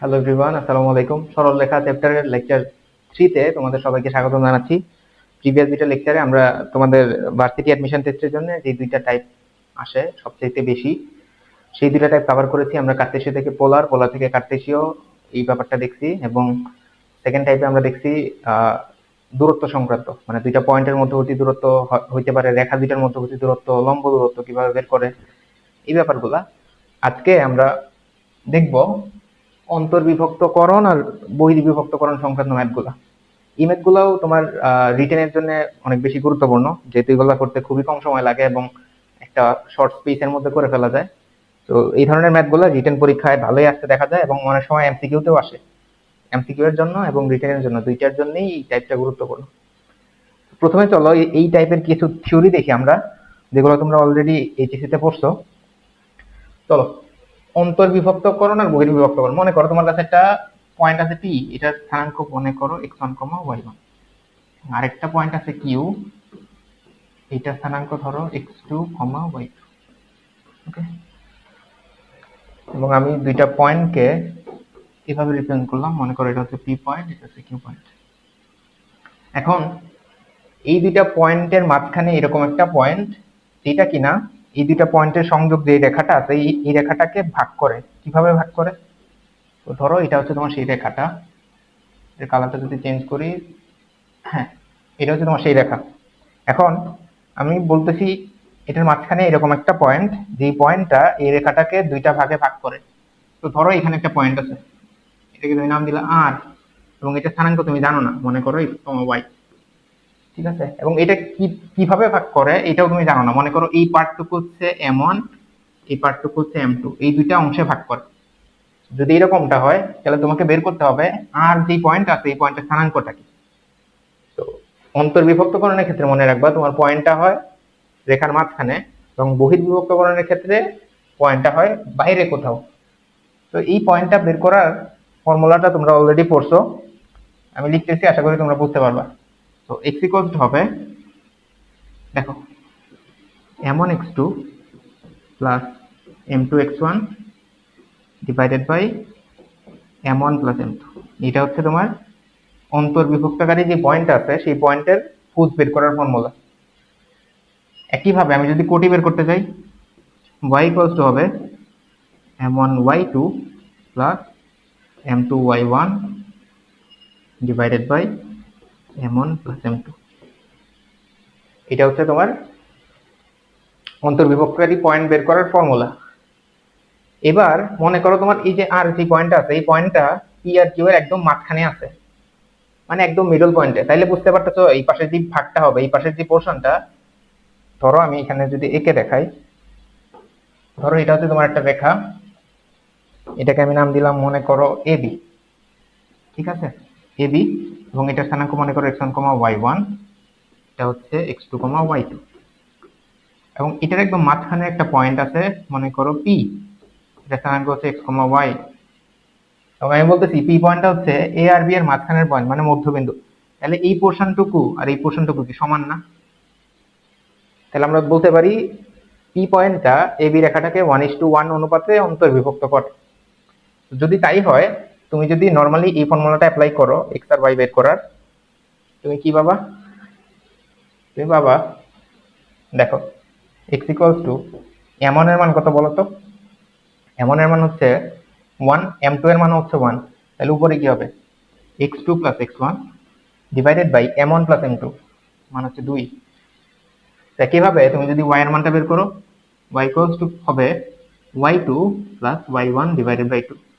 Hello everyone আসসালামু আলাইকুম। সরল লেখা চ্যাপ্টারের লেকচার থ্রিতে তোমাদের সবাইকে স্বাগত জানাচ্ছি। প্রিভিয়াস দুইটা লেকচারে আমরা তোমাদের ভার্সিটি অ্যাডমিশন টেস্টের জন্য যে দুইটা টাইপ আসে সবচেয়ে বেশি, সেই দুইটা টাইপ কভার করেছি। আমরা কার্তেশীয় থেকে পোলার পোলার থেকে কার্তেশীয় এই ব্যাপারটা দেখছি। এবং সেকেন্ড টাইপে আমরা দেখছি দূরত্ব সংক্রান্ত। মানে দুইটা পয়েন্টের মধ্যবর্তী দূরত্ব হইতে পারে রেখা দুইটার মধ্যবর্তী দূরত্ব, লম্ব দূরত্ব কীভাবে বের করে, এই ব্যাপারগুলা। আজকে আমরা দেখব অন্তর্বিভক্তকরণ আর বহির্বিভক্তকরণ সংক্রান্ত ম্যাথগুলা। এই ম্যাথগুলাও তোমার রিটেনের জন্য অনেক বেশি গুরুত্বপূর্ণ, যেহেতু এগুলো করতে খুবই কম সময় লাগে এবং একটা শর্ট স্পেসের মধ্যে করে ফেলা যায়। তো এই ধরনের ম্যাথগুলো রিটেন পরীক্ষায় ভালোই আসতে দেখা যায় এবং অনেক সময় এমসিকিউতেও আসে। এমসিকিউ এর জন্য এবং রিটেনের জন্য দুইটার জন্যই এই টাইপটা গুরুত্বপূর্ণ। প্রথমে চলো এই- টাইপের কিছু থিওরি দেখি আমরা, যেগুলো তোমরা অলরেডি এইচএসসি তে পড়ছো। চলো। অন্তর্বিভক্তকরণ আর বহির্বিভক্তকরণ মনে করো তোমার কাছে একটা পয়েন্ট আছে পি এটার স্থানাঙ্ক মনে করো x one comma y one আরেকটা পয়েন্ট আছে কিউ এইটার স্থানাঙ্ক ধরো x two comma y two okay এবং আমি দুইটা পয়েন্টকে কীভাবে রিপ্রেজেন্ট করলাম। মনে করো এটা হচ্ছে পি পয়েন্ট এটা হচ্ছে কিউ পয়েন্ট এখন এই দুইটা পয়েন্টের মাঝখানে এরকম একটা পয়েন্ট যেটা কিনা এই দুইটা পয়েন্টের সংযোগ যে রেখাটা আছে, এই রেখাটাকে ভাগ করে। কীভাবে ভাগ করে? তো ধরো এটা হচ্ছে তোমার সেই রেখাটা। এর কালারটা যদি চেঞ্জ করি হ্যাঁ এটা হচ্ছে তোমার সেই রেখা। এখন আমি বলতেছি, এটার মাঝখানে এরকম একটা পয়েন্ট যেই পয়েন্টটা এই রেখাটাকে দুইটা ভাগে ভাগ করে। তো ধরো এখানে একটা পয়েন্ট আছে। এটাকে তুমি নাম দিলা আর এবং এটা স্থানাঙ্ক তুমি জানো না। মনে করো তোমার ওয়াই ঠিক আছে? এবং এটা কি, কীভাবে ভাগ করে, এটাও তুমি জানো না। মনে করো এই পার্টটুকু হচ্ছে এম ওয়ান এই পার্টটুকু হচ্ছে এম টু এই দুইটা অংশে ভাগ করে। যদি এরকমটা হয়, তাহলে তোমাকে বের করতে হবে, আর যে পয়েন্ট আছে, এই পয়েন্টের স্থানাঙ্কটা কি? তো অন্তর্বিভক্তকরণের ক্ষেত্রে মনে রাখবা, তোমার পয়েন্টটা হয় রেখার মাঝখানে, এবং বহির্বিভক্তকরণের ক্ষেত্রে পয়েন্টটা হয় বাইরে কোথাও। তো এই পয়েন্টটা বের করার ফর্মুলাটা তোমরা অলরেডি পড়ছো। আমি লিখতেছি, আশা করি তোমরা বুঝতে পারবা। তো এক্স ইকুয়ালস হবে, দেখো m one x two plus m two x one divided by m one plus m এটা হচ্ছে তোমার অন্তর্বিভক্তকারী যে পয়েন্ট আছে, সেই পয়েন্টের ফুজ বের করার ফর্মুলা একইভাবে আমি যদি কোটি বের করতে চাই, y ইকুয়ালস টু হবে m one y two plus m two y one divided by m plus m two এটা হচ্ছে তোমার অন্তর্বিভক্তকারী পয়েন্ট বের করার ফর্মুলা এবার মনে করো তোমার এই যে আর যে পয়েন্ট আছে, এই পয়েন্টটা পি আর কিউ এর একদম মাঝখানে আছে। মানে একদম মিডল পয়েন্টে তাইলে বুঝতে পারতেছো, এই পাশের যে ভাগটা হবে, এই পাশের যে পোর্শনটা ধরো আমি এখানে যদি একে দেখাই, ধরো এটা হচ্ছে তোমার একটা রেখা। এটাকে আমি নাম দিলাম, মনে করো এ বি ঠিক আছে? এ বি এবং এটা স্থানাঙ্ক মনে করো x one comma y one এটা হচ্ছে x two comma y two এবং এটার একদম মাঝখানে একটা পয়েন্ট আছে, মনে করো পি এটা স্থানাঙ্ক হচ্ছে এক্স কমা ওয়াই এবং আমি বলতেছি পি পয়েন্টটা হচ্ছে এ আর বি এর মাঝখানের পয়েন্ট মানে মধ্যবিন্দু। তাহলে এই পোর্শনটুকু আর এই পোর্শনটুকু কি সমান না? তাহলে আমরা বলতে পারি পি পয়েন্টটা এ বি রেখাটাকে ওয়ান ইস টু ওয়ান অনুপাতে অন্তর্বিভক্ত করে। যদি তাই হয় তুমি যদি নর্মালি এই ফর্মুলাটা অ্যাপ্লাই করো এক্স আর ওয়াই বের করার, তুমি কি বাবা তুমি বাবা দেখো এক্স ইকুয়ালস টু এমন এর মান কত বলো তো? এমন এর মান হচ্ছে ওয়ান এম টু এর মান হচ্ছে ওয়ান তাহলে উপরে কি হবে? X two plus x one divided by m one plus m two মান হচ্ছে দুই। তা কীভাবে? তুমি যদি y এর মানটা বের করো, y ইকুয়ালস টু হবে y2 plus y1 divided by 2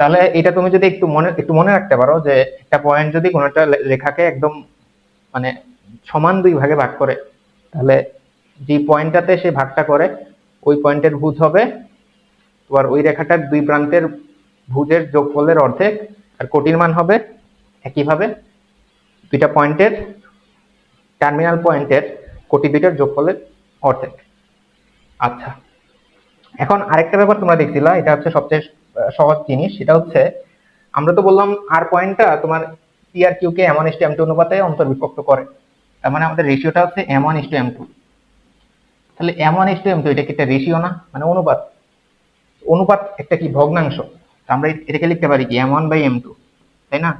তাহলে এটা তুমি যদি একটু মনে একটু মনে রাখতে পারো যে একটা পয়েন্ট যদি কোনো একটা রেখাকে একদম মানে সমান দুই ভাগে ভাগ করে, তাহলে যে পয়েন্টটাতে সে ভাগটা করে, ওই পয়েন্টের ভুজ হবে, তোমার ওই রেখাটার দুই প্রান্তের ভুজের যোগফলের অর্ধেক আর কোটির মান হবে একইভাবে দুইটা পয়েন্টের টার্মিনাল পয়েন্টের কোটি দুইটার যোগফলের অর্ধেক। আচ্ছা এখন আরেকটা ব্যাপার তোমরা দেখছিলা, এটা হচ্ছে সবচেয়ে সহজ জিনিস, সেটা হচ্ছে আমরা তো বললাম আর পয়েন্টটা তোমার পি কিউ কে এমন ইস্টু এম টু অনুপাতে অন্তর্বিভক্ত করে। তার মানে আমাদের রেশিওটা হচ্ছে m is to m two তাহলে এম ওয়ান এম টু এটা কি একটা রেশিও না? মানে অনুপাত। অনুপাত একটা কি? ভগ্নাংশ। আমরা এটাকে লিখতে পারি কি? M one by m two তাই না?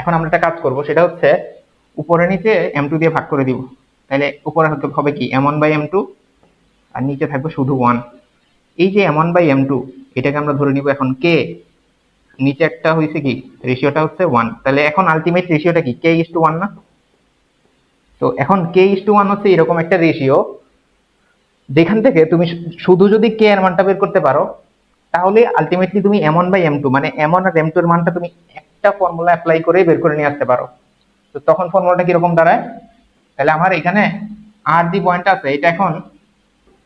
এখন আমরা একটা কাজ করব, সেটা হচ্ছে উপরে নিচে এম টু দিয়ে ভাগ করে দিব। তাহলে উপরে হতে হবে কি? M one by m two আর নিচে থাকবে শুধু ওয়ান এই যে m one by m two এটাকে আমরা ধরে নিব এখন কে নিচে একটা হয়েছে কি? রেশিওটা হচ্ছে ওয়ান তাহলে এখন আলটিমেট রেশিওটা কি? কে ইস টু ওয়ান না? তো এখন কে ইস টু ওয়ান হচ্ছে এরকম একটা রেশিও যেখান থেকে তুমি শুধু যদি কে এর মানটা বের করতে পারো, তাহলে আলটিমেটলি তুমি m one by m two মানে এম ওয়ান আর এম টু এর মানটা তুমি একটা ফর্মুলা অ্যাপ্লাই করে বের করে নিয়ে আসতে পারো। তো তখন ফর্মুলাটা কীরকম দাঁড়ায়? তাহলে আমার এখানে আর যে পয়েন্ট আছে, এটা এখন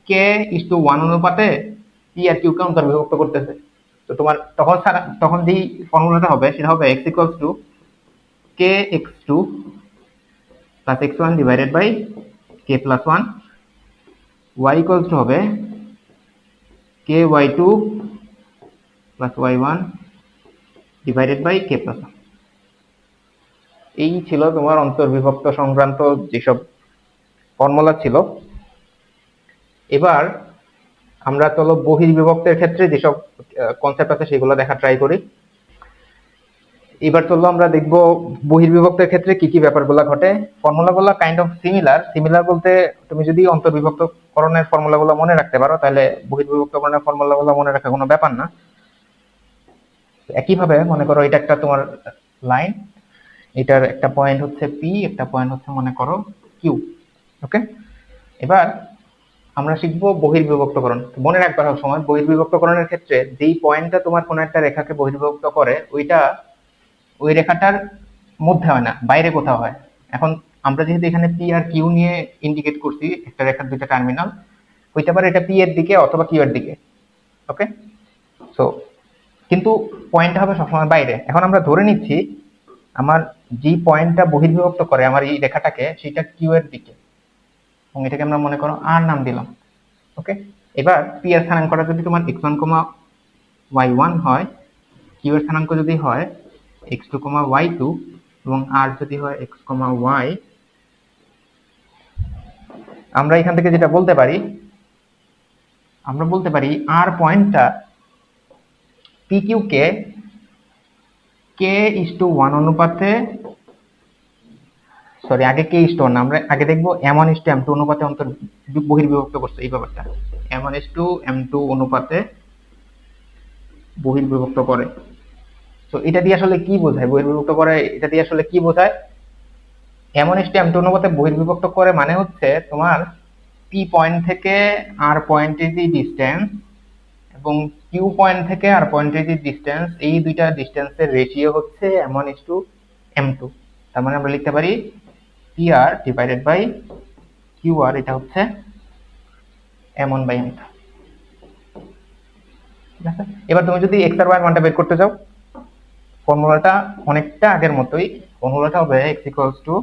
কে ইস টু ওয়ান অনুপাতে পি আর কিউ কে অন্তর্ভুক্ত করতেছে? তো তোমার তখন তখন যেই ফর্মুলাটা হবে, সেটা হবে x equals to k x two plus x one divided by k plus one y equals to হবে k y two plus y one divided by k plus one এই ছিল তোমার অন্তর্বিভক্ত সংক্রান্ত যেসব ফর্মুলা ছিল। এবার আমরা চলো বহির্বিভক্তের ক্ষেত্রে যেসব কনসেপ্ট আছে সেগুলো দেখা ট্রাই করি। এবার চলো আমরা দেখব বহির্বিভক্তের ক্ষেত্রে কি কি ব্যাপারগুলো ঘটে। ফর্মুলাগুলো কাইন্ড অফ সিমিলার সিমিলার বলতে তুমি যদি অন্তর্বিভক্তকরণের ফর্মুলাগুলো মনে রাখতে পারো, তাহলে বহির্বিভক্তকরণের ফর্মুলাগুলো মনে রাখা কোনো ব্যাপার না। একইভাবে মনে করো এটা একটা তোমার লাইন এটার একটা পয়েন্ট হচ্ছে পি একটা পয়েন্ট হচ্ছে মনে করো কিউ ওকে এবার আমরা শিখব বহির্বিভক্তকরণ। মনে রাখবে সব সময় বহির্বিভক্তকরণের ক্ষেত্রে যেই পয়েন্টটা তোমার কোনো একটা রেখাকে বহির্বিভক্ত করে, ওইটা ওই রেখাটার মধ্যে হয় না, বাইরে কোথাও হয়। এখন আমরা যেহেতু এখানে পি আর কিউ নিয়ে ইন্ডিকেট করছি, একটা রেখার দুইটা টার্মিনাল হইতে পারে এটা পি এর দিকে অথবা কিউ এর দিকে ওকে সো কিন্তু পয়েন্টটা হবে সবসময় বাইরে। এখন আমরা ধরে নিচ্ছি, আমার যে পয়েন্টটা বহির্বিভক্ত করে, আমার এই রেখাটাকে সেটা কিউ এর দিকে। এবং এটাকে আমরা মনে করো আর নাম দিলাম ওকে এবার পি এর স্থানাঙ্কটা যদি তোমার x one comma y one হয় কিউ এর স্থানাঙ্ক যদি হয় x two comma y two এবং আর যদি হয় এক্স কমা ওয়াই আমরা এখান থেকে যেটা বলতে পারি, আমরা বলতে পারি আর পয়েন্টটা পি কিউ কে কে ইস টু ওয়ান অনুপাতে সরি আগে কে টু আমরা আগে দেখব m one is to m two অনুপাতে অন্তর বহির্বিভক্ত করছে, এই ব্যাপারটা। M one is to m two অনুপাতে বহির্বিভক্ত করে। তো এটা দিয়ে আসলে কি বোঝায়? বহির্বিভক্ত করে, এটা দিয়ে আসলে কি বোঝায়? এমন এস এম টু অনুপাতে বহির্বিভক্ত করে মানে হচ্ছে তোমার পি পয়েন্ট থেকে আর পয়েন্টের যে ডিস্টেন্স এবং কিউ পয়েন্ট থেকে আর পয়েন্টের যে ডিস্টেন্স এই দুইটা ডিস্টেন্সের রেশিও হচ্ছে m one is to m two তার মানে আমরা লিখতে পারি P R divided by Q R এটা হচ্ছে m one by m two ঠিক আছে? এবার তুমি যদি এক্স আর ওয়াই মানটা বের করতে চাও, ফর্মুলাটা অনেকটা আগের মতোই, ফর্মুলাটা হবে x equals to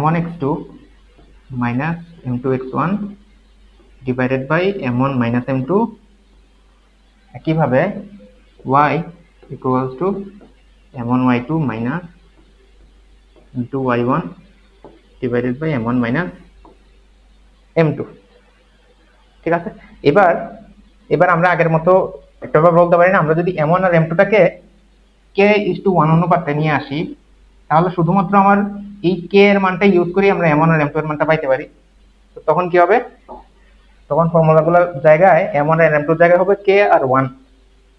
m1 x2 minus m2 x1 divided by m m1 minus m2 একইভাবে y equals to m1 y2 minus m2 y1 divided by m1 minus m2 ঠিক আছে? এবার এবার আমরা আগের মতো একটা বলতে পারি না। আমরা যদি এম ওয়ান আর এম টুটাকে কে ইস টু ওয়ান অনুপাতে নিয়ে আসি, তাহলে শুধুমাত্র আমার এই কে এর মানটা ইউজ করি আমরা এম ওয়ান আর এম টু এর মানটা পাইতে পারি। তো তখন কি হবে? তখন ফর্মুলাগুলোর জায়গায় এম ওয়ান আর এম টুর জায়গায় হবে কে আর ওয়ান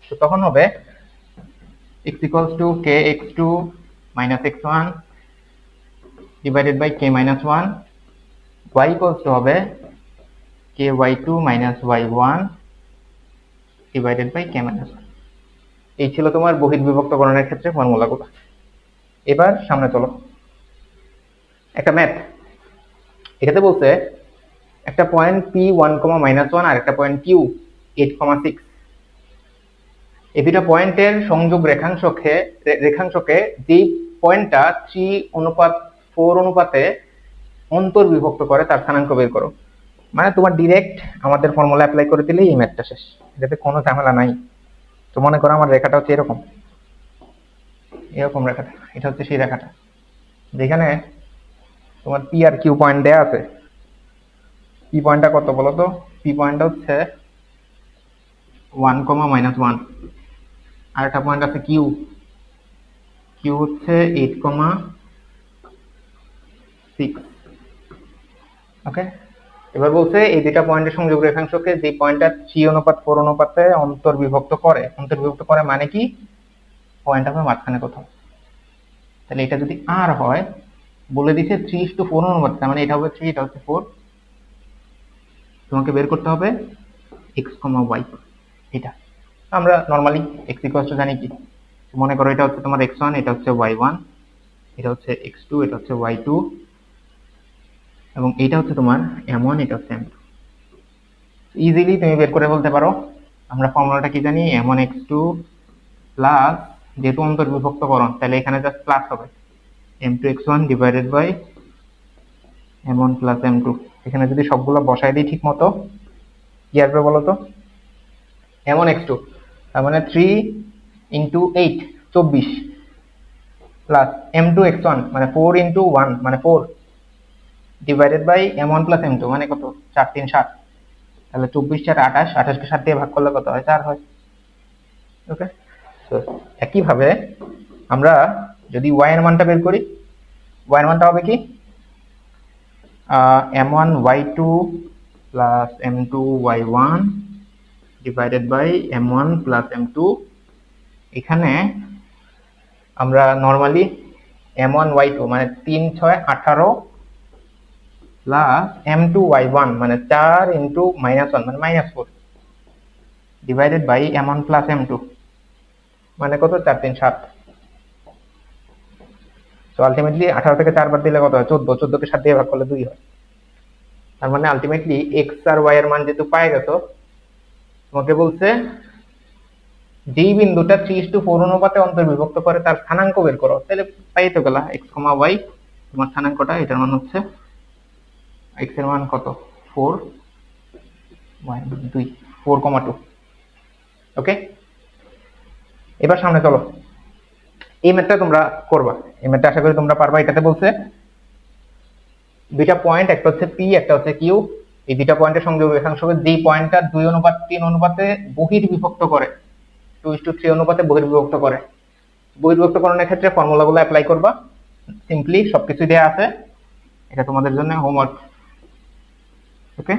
তো তখন হবে x equals to k x two minus x one divided by k minus one y equals to হবে k y two minus y one divided by k minus এই ছিল তোমার বহির্বিভক্তকরণের ক্ষেত্রে ফর্মুলাগুলো। এবার সামনে চলো। একটা ম্যাথ। এটাতে বলছে একটা point p one comma minus one আর একটা point q eight comma six এই দুটা পয়েন্টের সংযোগ রেখাংশকে রেখাংশকে যেই পয়েন্টটা থ্রি অনুপাত ফোর অনুপাতে অন্তর্বিভক্ত করে, তার স্থানাঙ্ক বের করো। মানে তোমার ডিরেক্ট আমাদের ফর্মুলা অ্যাপ্লাই করে দিলেই এই ম্যাথটা শেষ। এটাতে কোনো ঝামেলা নাই। তো মনে করো আমার রেখাটা হচ্ছে এরকম। এরকম রেখাটা। এটা হচ্ছে সেই রেখাটা। যেখানে তোমার পি আর কিউ পয়েন্ট দেয়া আছে। পি পয়েন্টটা কত বলো তো? পি পয়েন্টটা হচ্ছে ওয়ান কমা মাইনাস ওয়ান আর একটা পয়েন্ট আছে কিউ কিউ হচ্ছে এইট কমা সিক্স ওকে এবার বলছে, এই দুইটা পয়েন্টের সংযোগ রেখাংশকে যে পয়েন্টটা থ্রি অনুপাত, ফোর অনুপাতে অন্তর্বিভক্ত করে অন্তর্বিভক্ত করে মানে কি? পয়েন্ট হবে মাঝখানে কোথাও। তাহলে এটা যদি আর হয়, বলে দিছে থ্রি ইস টু ফোর অনুপাত মানে এটা হবে থ্রি, এটা হচ্ছে ফোর। তোমাকে বের করতে হবে এক্স কমা ওয়াই এটা। আমরা নর্মালি এক্স ইকুয়াল জানি কি? মনে করো এটা হচ্ছে তোমার এক্স ওয়ান এটা হচ্ছে ওয়াই ওয়ান এটা হচ্ছে এক্স টু এটা হচ্ছে ওয়াই টু এবং এটা হচ্ছে তোমার এম ওয়ান এটা হচ্ছে এম টু ইজিলি তুমি বের করে বলতে পারো, আমরা ফর্মুলাটা কি জানি? M one x two plus যেহেতু অন্তর্বিভক্ত অন্তর্বিভক্তকরণ, তাহলে এখানে জাস্ট প্লাস হবে। M two x one divided by m one plus m two এখানে যদি সবগুলো বসাই দিই ঠিক মতো, কি আসবে বলো তো? এম ওয়ান এক্স টু তার মানে থ্রি ইন্টু এইট চব্বিশ plus m two x one মানে ফোর ইন্টু ওয়ান মানে four divided by m one plus m two মানে কত? চার, তিন, সাত। তাহলে চব্বিশ চার, আঠাশ, আঠাশকে সাত দিয়ে ভাগ করলে কত হয়? চার হয়। ওকে তো একইভাবে আমরা যদি ওয়াই এর মানটা বের করি ওয়াই এর মানটা হবে কি? M one y two plus m two y one divided by m one plus m two এখানে আমরা normally m one y two মানে তিন, ছয়, আঠারো plus m two y one মানে চার ইন্টু মাইনাস ওয়ান মানে minus four divided by m one plus m two মানে কত? চার, তিন, সাত। তো আলটিমেটলি আঠারো থেকে চার বার দিলে কত হয়? চোদ্দ। চোদ্দকে সাত দিয়ে ভাগ করলে দুই হয়। তার মানে আলটিমেটলি এক্স আর ওয়াই এর মান যেহেতু পায়ে গেছো, তোমাকে বলছে, যেই বিন্দুটা থ্রি টু ফোর অনুপাতে অন্তর্বিভক্ত করে তার স্থানাঙ্ক বের করো। তাহলে পাই তো গেলা এক্স কমা ওয়াই তোমার স্থানাঙ্কটা, এটার মান হচ্ছে এক্সের মান কত? ফোর ওয়াই দুই ফোর কমা টু ওকে এবার সামনে চলো। এই ম্যাথটা তোমরা করবা। এই ম্যাথটা আশা করি তোমরা পারবা। এটাতে বলছে দুইটা পয়েন্ট একটা হচ্ছে পি একটা হচ্ছে কিউ এই দুইটা পয়েন্টের সংযোগ রেখাংশকে যেই পয়েন্টটা দুই অনুপাত, তিন অনুপাতে বহির্বিভক্ত করে টু ইস টু থ্রি অনুপাতে বহির্বিভক্ত করে। বহির্বিভক্তকরণের ক্ষেত্রে ফর্মুলাগুলো অ্যাপ্লাই করবা। সিম্পলি সবকিছু দেওয়া আছে। এটা তোমাদের জন্য homework okay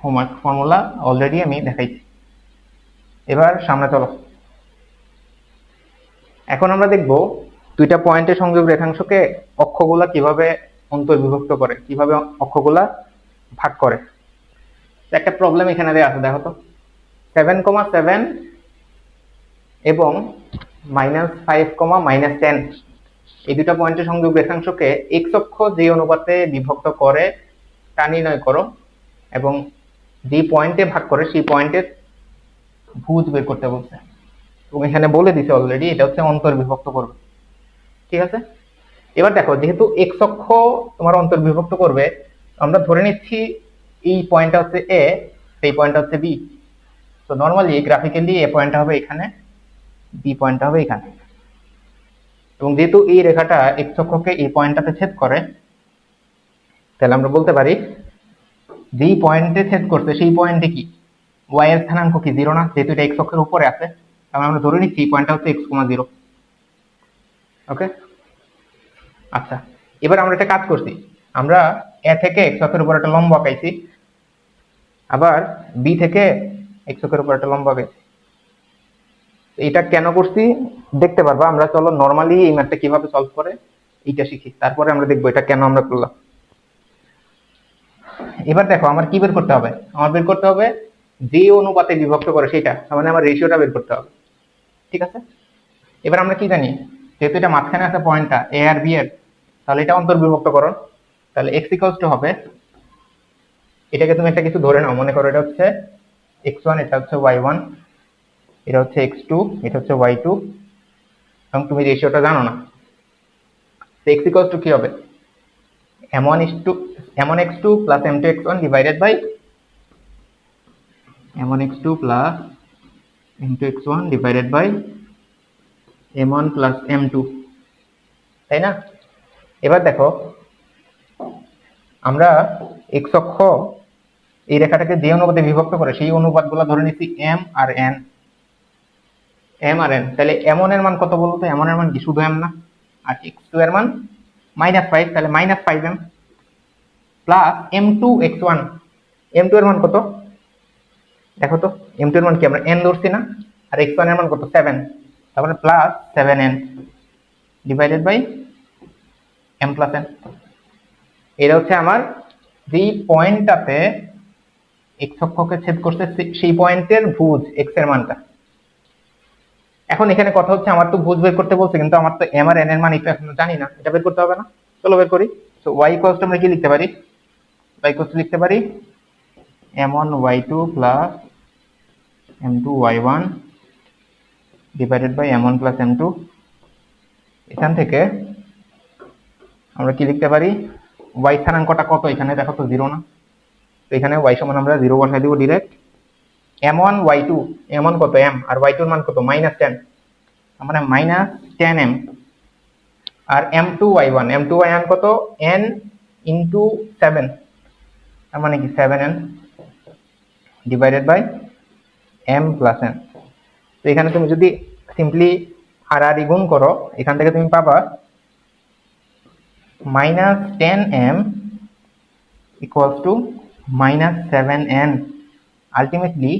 homework formula already আমি দেখাইছি এবার সামনে চলো। এখন আমরা দেখব দুইটা পয়েন্টের সংযোগ রেখাংশকে অক্ষগুলা কীভাবে অন্তর্বিভক্ত করে, কীভাবে অক্ষগুলা ভাগ করে। একটা প্রবলেম এখানে দেওয়া আছে, দেখো তো। সেভেন কমা সেভেন এবং minus five comma minus ten এই দুটা পয়েন্টের সংযোগ রেখাংশকে এক্স অক্ষ যে অনুপাতে বিভক্ত করে তা নির্ণয় করো এবং যে পয়েন্টে ভাগ করে সেই পয়েন্টের ভুজ বের করতে বলছে। এবং এখানে বলে দিছে অলরেডি এটা হচ্ছে অন্তর্বিভক্ত করবে। ঠিক আছে? এবার দেখো, যেহেতু এক্স অক্ষ তোমার অন্তর্বিভক্ত করবে, আমরা ধরে নিচ্ছি এই পয়েন্টটা হচ্ছে এ সেই পয়েন্টটা হচ্ছে বি তো নর্মালি গ্রাফিক্যালি এ পয়েন্টটা হবে এখানে বি পয়েন্টটা হবে এখানে। এবং যেহেতু এই রেখাটা এক্স অক্ষকে এই পয়েন্টটাতে ছেদ করে, তাহলে আমরা বলতে পারি যেই পয়েন্টে ছেদ করছে সেই পয়েন্টে কি? ওয়াই এর স্থানাঙ্ক কি? জিরো না? যেহেতু এটা এক্স অক্ষের উপরে আছে, তাহলে আমরা ধরে নিচ্ছি এই পয়েন্টটা হচ্ছে এক্স কমা জিরো ওকে আচ্ছা এবার আমরা একটা কাজ করছি। আমরা এ থেকে এক্স অক্ষের উপর একটা লম্ব আঁকাইছি, আবার বি থেকে এক্স অক্ষের উপর একটা লম্ব আঁকাইছি। এটা কেন করছি? দেখতে পারবা, আমরা চলো নর্মালি এই ম্যাথটা কীভাবে সলভ করে, এইটা শিখি। তারপরে আমরা দেখব এটা কেন আমরা করলাম। এবার দেখো, আমার কি বের করতে হবে? আমার বের করতে হবে যে অনুপাতে বিভক্ত করে সেটা, তার মানে আমার রেশিওটা বের করতে হবে। ঠিক আছে? এবার আমরা কি জানি? যেহেতু এটা মাঝখানে আছে পয়েন্টটা এ আর বি এর, তাহলে এটা অন্তর্বিভক্তকরণ। তাহলে এক্স ইকুয়ালস টু হবে, এটাকে তুমি একটা কিছু ধরে নাও, মনে করো এটা হচ্ছে এক্স ওয়ান এটা হচ্ছে ওয়াই ওয়ান এটা হচ্ছে এক্স টু এটা হচ্ছে ওয়াই টু এবং তুমি রেশিওটা জানো না। এক্স ইকুয়ালস টু কি হবে? M one is to m one x two plus m two x one divided by m one x two plus m two x one divided by m one plus m two তাই না? এবার দেখো, আমরা x অক্ষ এই রেখাটাকে যে অনুপাতে বিভক্ত করে, সেই অনুপাতগুলো ধরে নিচ্ছি এম আর এন এম আর এন তাহলে এম এর মান কত বলতো? এম এর মান কি? শুধু এম না? আর এক্স টু এর মান মাইনাস ফাইভ তাহলে minus five m plus m two x one m two এর মান কত? দেখো তো এম টু এর মান কি? আমরা এন ধরছি না? আর এক্স ওয়ানের মান কত? সেভেন তারপরে plus seven n divided by m plus n এটা হচ্ছে আমার যেই পয়েন্টটাতে এক্স অক্ষকে ছেদ করছে সেই পয়েন্টের ভুজ এক্সের মানটা। এখন এখানে কথা হচ্ছে, আমার তো ভুজ বের করতে বলছে, কিন্তু আমার তো এম আর এন এর মান এটা এখনও জানি না। এটা বের করতে হবে না? চলো বের করি। তো ওয়াই ইকুয়ালস আমরা কি লিখতে পারি? ওয়াই ইকুয়ালস লিখতে পারি? M one y two plus m two y one divided by m one plus m two এখান থেকে আমরা কি লিখতে পারি? ওয়াই স্থানাঙ্কটা কত? এখানে দেখো তো জিরো না। তো এখানে ওয়াই সমান আমরা জিরো বসাই দিব direct m one y two m one কত এম আর ওয়াই টুর মান কত? মাইনাস টেন মানে minus ten M R m two y one m two y one কত? এন ইন্টু সেভেন তার মানে কি? Seven n divided by m plus n তো এখানে তুমি যদি সিম্পলি আর আর গুণ করো, এখান থেকে তুমি পাবা minus ten m equals to minus seven n ultimately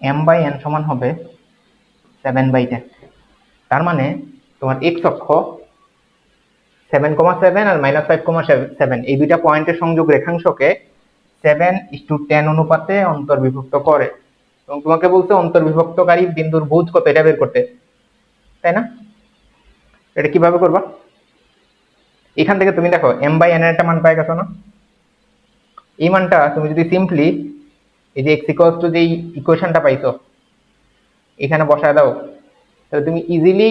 m by n সমান হবে সেভেন বাই টেন তার মানে তোমার এক্স অক্ষ সেভেন কমা সেভেন আর মাইনাস ফাইভ কমা সেভেন এই দুইটা পয়েন্টের সংযোগ রেখাংশকে সেভেন টু টেন অনুপাতে অন্তর্বিভক্ত করে। এবং তোমাকে বলছে অন্তর্বিভক্তকারী বিন্দুর ভুজ কত এটা বের করতে। তাই না? এটা কীভাবে করবা? এখান থেকে তুমি দেখো এম বাই এন একটা মান পাই গেছো না? এই মানটা তুমি যদি সিম্পলি এই যে এক্স ইকুয়ালস টু যেই ইকুয়েশনটা পাইছো, এখানে বসায় দাও, তাহলে তুমি ইজিলি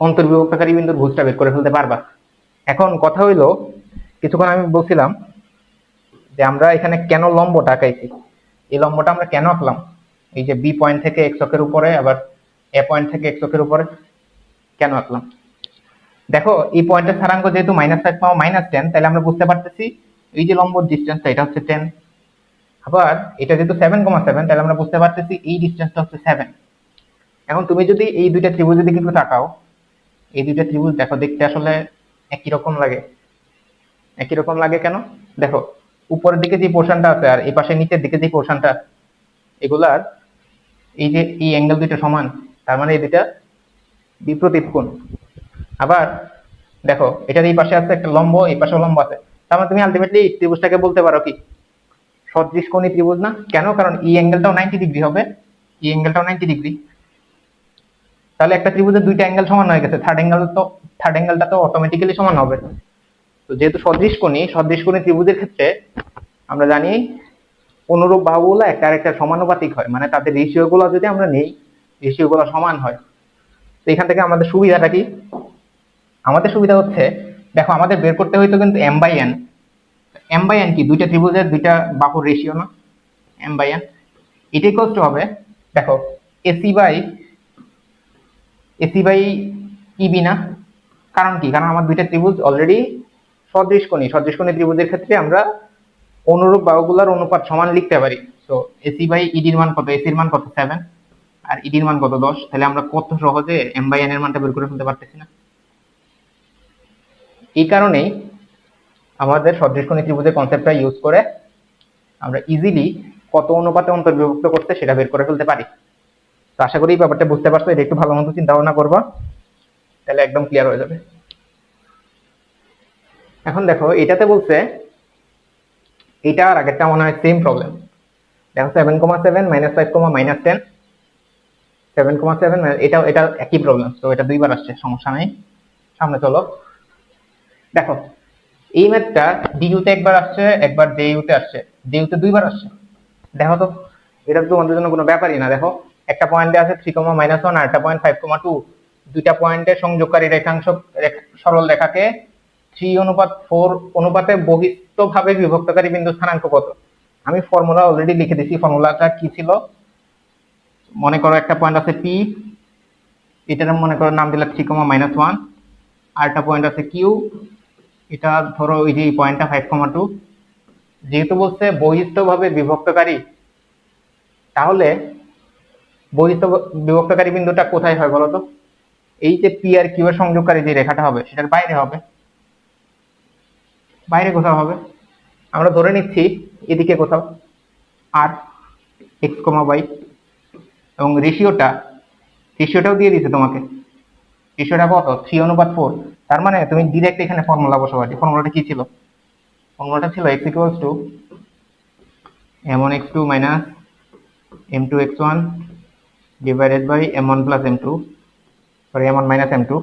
অন্তর্বিভক্তকারী বিন্দুর ভুজটা বের করে ফেলতে পারবা। এখন কথা হইল, কিছুক্ষণ আমি বলছিলাম যে আমরা এখানে কেন লম্বটা আঁকাইছি? এই লম্বটা আমরা কেন আঁকলাম? এই যে বি পয়েন্ট থেকে এক্স অক্ষের উপরে, আবার এ পয়েন্ট থেকে এক্স অক্ষের উপরে কেন আঁকলাম? দেখো, এই পয়েন্টের স্থানাঙ্ক যেহেতু মাইনাস ফাইভ পাওয়া মাইনাস টেন তাহলে আমরা বুঝতে পারতেছি এই যে লম্ব ডিস্টেন্সটা এটা হচ্ছে টেন আবার এটা যেহেতু সেভেন কমা সেভেন তাহলে আমরা বুঝতে পারতেছি এই ডিস্টেন্সটা হচ্ছে সেভেন এখন তুমি যদি এই দুইটা ত্রিভুজের দিকে একটু তাকাও, এই দুইটা ত্রিভুজ দেখো, দেখতে আসলে একই রকম লাগে। একই রকম লাগে কেন? দেখো, উপরের দিকে যে পোর্শনটা আছে আর এই পাশে নিচের দিকে যে পোর্শনটা এগুলার এই যে এই অ্যাঙ্গেল দুইটা সমান, তার মানে এই দুইটা বিপরীত কোণ। আবার দেখো, এটার এই পাশে আছে একটা লম্ব, এই পাশে লম্ব আছে। তার মানে তুমি আলটিমেটলি ত্রিভুজটাকে বলতে পারো কি সদৃশ কোণী ত্রিভুজ না? কেন? কারণ এই অ্যাঙ্গেলটাও নাইনটি ডিগ্রি হবে। এই অ্যাঙ্গেলটাও নাইনটি ডিগ্রি তাহলে একটা ত্রিভুজের দুইটা অ্যাঙ্গেল সমান হয়ে গেছে। থার্ড অ্যাঙ্গেল তো থার্ড অ্যাঙ্গেলটা তো অটোমেটিক্যালি সমান হবে। তো যেহেতু সদৃশ কোণী সদৃশ কোণী ত্রিভুজের ক্ষেত্রে আমরা জানি অনুরূপ বাহুগুলো একটা আরেকটা সমানুপাতিক হয়। মানে তাদের রেশিও গুলো যদি আমরা নেই রেশিও গুলো সমান হয়। তো এখান থেকে আমাদের সুবিধাটা কি? আমাদের সুবিধা হচ্ছে, দেখো আমাদের বের করতে হইতো কিন্তু m by n m by n কি? দুইটা ত্রিভুজের দুইটা বাহুর রেশিও না? এম বাই এন এটাই কষ্ট হবে। দেখো AC by AC by EB না? কারণ কি? কারণ আমার দুইটা ত্রিভুজ অলরেডি সদৃশ কোণী। সদৃশ কোণী ত্রিভুজের ক্ষেত্রে আমরা অনুরূপ বাহুগুলোর অনুপাত সমান লিখতে পারি। তো এসি বাই ইডির মান কত? এসির মান কত? সেভেন আর ইডির মান কত? দশ। তাহলে আমরা কত সহজে এম বাই এন এর মানটা বের করে ফেলতে পারতেছি না? এই কারণেই আমাদের সদৃশ কোণী ত্রিভুজের কনসেপ্টটা ইউজ করে আমরা ইজিলি কত অনুপাতে অন্তর্বিভক্ত করতে সেটা বের করে ফেলতে পারি। তো আশা করি ব্যাপারটা বুঝতে পারছ, এটা একটু ভালো মতো চিন্তা ভাবনা করবা, তাহলে একদম ক্লিয়ার হয়ে যাবে। এখন দেখো, এটাতে বলছে এটা আর আগেরটা মনে হয় সেম প্রবলেম দেখো seven comma seven minus five comma minus ten seven comma seven এটা এটা একই প্রবলেম তো এটা দুইবার আসছে, সমস্যা নেই। সামনে চলো। দেখো এই ম্যাথটা ডিইউতে একবার আসছে, একবার জেইউতে আসছে। জেইউতে দুইবার আসছে। দেখো তো, এটা তোমাদের জন্য কোনো ব্যাপারই না। দেখো, একটা পয়েন্টে আছে থ্রি কমা মাইনাস ওয়ান আর একটা পয়েন্ট ফাইভ কমা টু দুইটা পয়েন্টের সংযোগকারী রেখাংশ সরল রেখাকে থ্রি অনুপাত ফোর অনুপাতে বহিস্থ ভাবে বিভক্তকারী বিন্দু স্থানাঙ্ক কত? আমি ফর্মুলা অলরেডি লিখে দিছি ফর্মুলাটা কি ছিল? মনে করো একটা পয়েন্ট আছে পি এটার মনে করো নাম দিলা থ্রি কমা মাইনাস ওয়ান আর একটা পয়েন্ট আছে কিউ এটা ধরো ওই যে পয়েন্টটা ফাইভ কমা টু যেহেতু বলছে বহিস্থভাবে বিভক্তকারী, তাহলে বহিস্থ বিভক্তকারী বিন্দুটা কোথায় হয় বলতো? এই যে পি আর কিউ এর সংযোগকারী যে রেখাটা হবে, সেটার বাইরে হবে। বাইরে কোথাও হবে। আমরা ধরে নিচ্ছি এদিকে কোথাও, আর এক্স কমা ওয়াই এবং রেশিওটা রেশিওটাও দিয়ে দিছে তোমাকে। রেশিওটা কত? থ্রি অনুপাত ফোর তার মানে তুমি ডিরেক্ট এখানে ফর্মুলা বসাবা ফর্মুলাটা কি ছিল? ফর্মুলাটা ছিল x equals to m one x two minus m two x one divided by m one plus m two sorry m one minus m two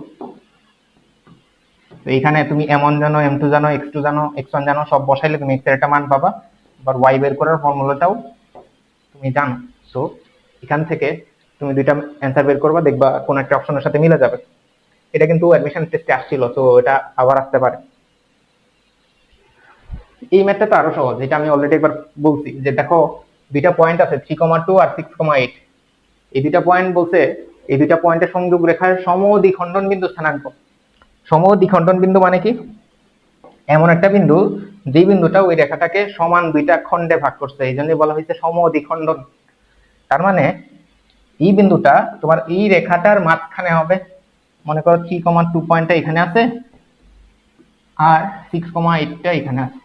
তো এইখানে তুমি এম ওয়ান জানো এম টু জানো এক্স টু জানো x one জানো, সব বসাইলে তুমি এক্সের একটা মান পাবা। আবার ওয়াই বের করার ফর্মুলাটাও তুমি জানো। সো এখান থেকে তুমি দুইটা অ্যান্সার বের করবা, দেখবা কোন একটা অপশনের সাথে মিলে যাবে। এটা কিন্তু অ্যাডমিশন টেস্টে আসছিল, তো এটা আবার আসতে পারে। এই ম্যাথটা তো আরও সহজ, এটা আমি অলরেডি একবার বলছি যে দেখো, দুইটা পয়েন্ট আছে থ্রি কমা টু আর সিক্স কমা এইট এই দুইটা পয়েন্ট বলছে, এই দুইটা পয়েন্টের সংযোগ রেখার সমদ্বিখণ্ডন বিন্দু স্থানাঙ্ক। সমদ্বিখণ্ডন বিন্দু মানে কি? এমন একটা বিন্দু যে বিন্দুটা ওই রেখাটাকে সমান দুইটা খণ্ডে ভাগ করছে, এই জন্যই বলা হয়েছে সমদ্বিখণ্ডন। তার মানে এই বিন্দুটা তোমার এই রেখাটার মাঝখানে হবে। মনে করো থ্রি কমা টু পয়েন্টটা এখানে আছে আর সিক্স কমা এইটটা এখানে আছে।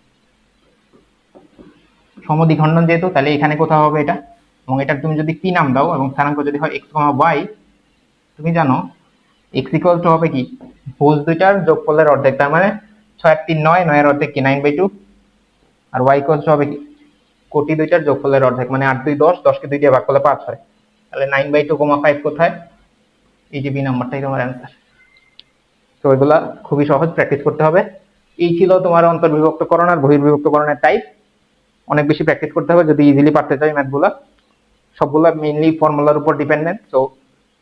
সমদ্বিখণ্ডন যেহেতু, তাহলে এখানে কোথাও হবে এটা? এবং এটার তুমি যদি পি নাম দাও এবং স্থানাঙ্ক যদি হয় এক্স কমা ওয়াই তুমি জানো এক্স ইকুয়াল টু হবে কি? ভুজ দুইটার যোগফলের অর্ধেক, তার মানে ছয় তিন নয়, নয়ের অর্ধেক কি? নাইন বাই টু আর ওয়াই ইকুয়াল টু হবে কি? কোটি দুইটার যোগফলের অর্ধেক মানে আট দুই দশ, দশকে দুই দিয়ে ভাগ করলে পাঁচ হয়। তাহলে nine by two comma five কোথায়? এই যে বি নাম্বারটাই তোমার অ্যান্সার তো এগুলা খুবই সহজ প্র্যাকটিস করতে হবে। এই ছিল তোমার অন্তর্বিভক্তকরণ আর বহির্বিভক্তকরণের টাইপ অনেক বেশি প্র্যাকটিস করতে হবে, যদি ইজিলি পারতে চাই ম্যাথগুলো সবগুলো মেইনলি ফর্মুলার উপর ডিপেন্ডেন্ট তো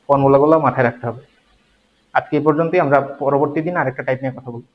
ফর্মুলাগুলো মাথায় রাখতে হবে। আজকে এই পর্যন্তই, আমরা পরবর্তী দিন আরেকটা টাইপ নিয়ে কথা বলব।